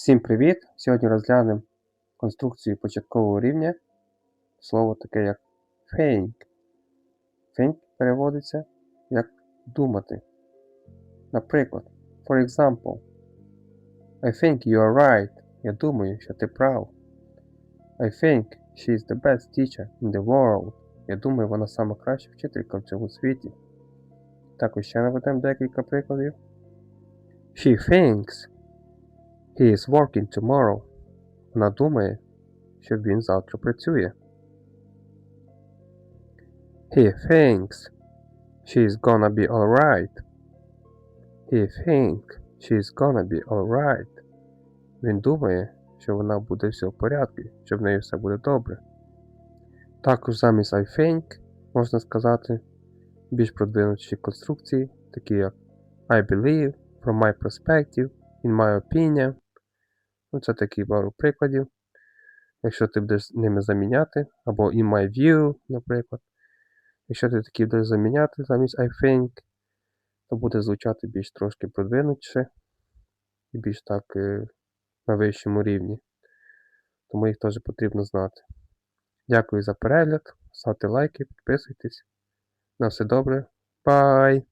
Всім привіт! Сьогодні розглянемо конструкцію початкового рівня. Слово таке як think. Think переводиться як думати. Наприклад, for example, I think you are right. Я думаю, що ти прав. I think she is the best teacher in the world. Я думаю, вона сама краща вчителька в цьому світі. Також ще наведемо декілька прикладів. She thinks He is working tomorrow. Вона думає, що він завтра працює. He thinks she is gonna be alright. He thinks she is gonna be alright. Він думає, що вона буде все в порядку, що в неї все буде добре. Також замість I think можна сказати більш продвинуті конструкції, такі як I believe, from my perspective, in my opinion. Ну, це такі пару прикладів. Якщо ти будеш ними заміняти, або in my view, наприклад. Якщо ти такі будеш заміняти замість I think, то буде звучати більш трошки продвинутіше і більш так е, на вищому рівні. Тому їх теж потрібно знати. Дякую за перегляд. Ставте лайки, підписуйтесь. На все добре. Бай!